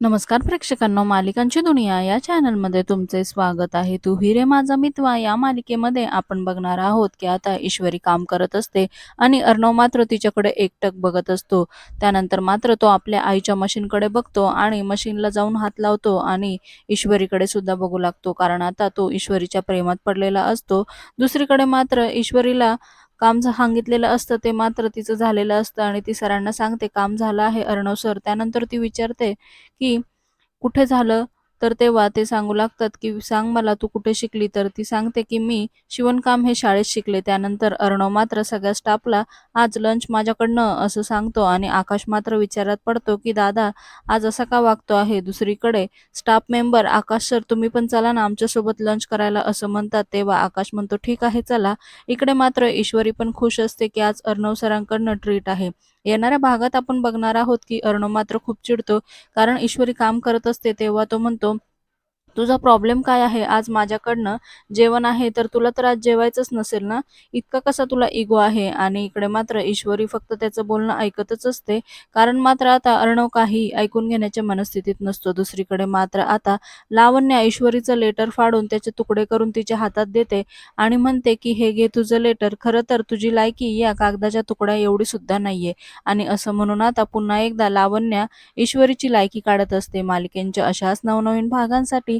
नमस्कार प्रेक्षकांनो मालिकांची दुनिया या चॅनलमध्ये तुमचे स्वागत आहे. तू हिरे माझा मितवा या मालिकेमध्ये आपण बघणार आहोत की आता ईश्वरी काम करत असते आणि अर्णव मात्र तिच्याकडे एकटक बघत असतो. त्यानंतर मात्र तो आपल्या आईच्या मशीनकडे बघतो आणि मशीनला जाऊन हात लावतो आणि ईश्वरीकडे सुद्धा बघू लागतो. कारण आता तो ईश्वरीच्या प्रेमात पडलेला असतो. दुसरीकडे मात्र ईश्वरीला काम सांगितलेलं असतं ते मात्र तिचं झालेलं असतं आणि ती सरांना सांगते काम झालं आहे अर्णव सर. त्यानंतर ती विचारते की कुठे झालं? तर तेव्हा ते सांगू लागतात की सांग मला तू कुठे शिकली? तर ती सांगते की मी शिवणकाम हे शाळेत शिकले. त्यानंतर अर्णव मात्र सगळ्या स्टाफला आज लंच माझ्याकडनं असं सांगतो आणि आकाश मात्र विचारात पडतो की दादा आज असा का वागतो आहे? दुसरीकडे स्टाफ मेंबर आकाश सर तुम्ही पण चला ना आमच्यासोबत लंच करायला असं म्हणतात. तेव्हा आकाश म्हणतो ठीक आहे चला. इकडे मात्र ईश्वरी पण खुश असते की आज अर्णव सरांकडनं ट्रीट आहे. येणाऱ्या भागात आपण बघणार आहोत की अर्णव मात्र खूप चिडतो. कारण ईश्वरी काम करत असते तेव्हा तो म्हणतो तुझा प्रॉब्लेम काय आहे? आज माझ्याकडनं जेवण आहे तर तुला तर आज जेवायचंच नसेल ना? इतका कसा तुला इगो आहे? आणि इकडे मात्र ईश्वरी फक्त त्याचं बोलणं ऐकतच असते. कारण मात्र आता अर्णव काही ऐकून घेण्याच्या मनस्थितीत नसतो. दुसरीकडे मात्र आता लावण्या ईश्वरीचं लेटर फाडून त्याचे तुकडे करून तिच्या हातात देते आणि म्हणते की हे घे तुझं लेटर खरं तर तुझी लायकी या कागदाच्या तुकड्या एवढी सुद्धा नाहीये. आणि असं म्हणून आता पुन्हा एकदा लावण्या ईश्वरीची लायकी काढत असते. मालिकेंच्या अशाच नवनवीन भागांसाठी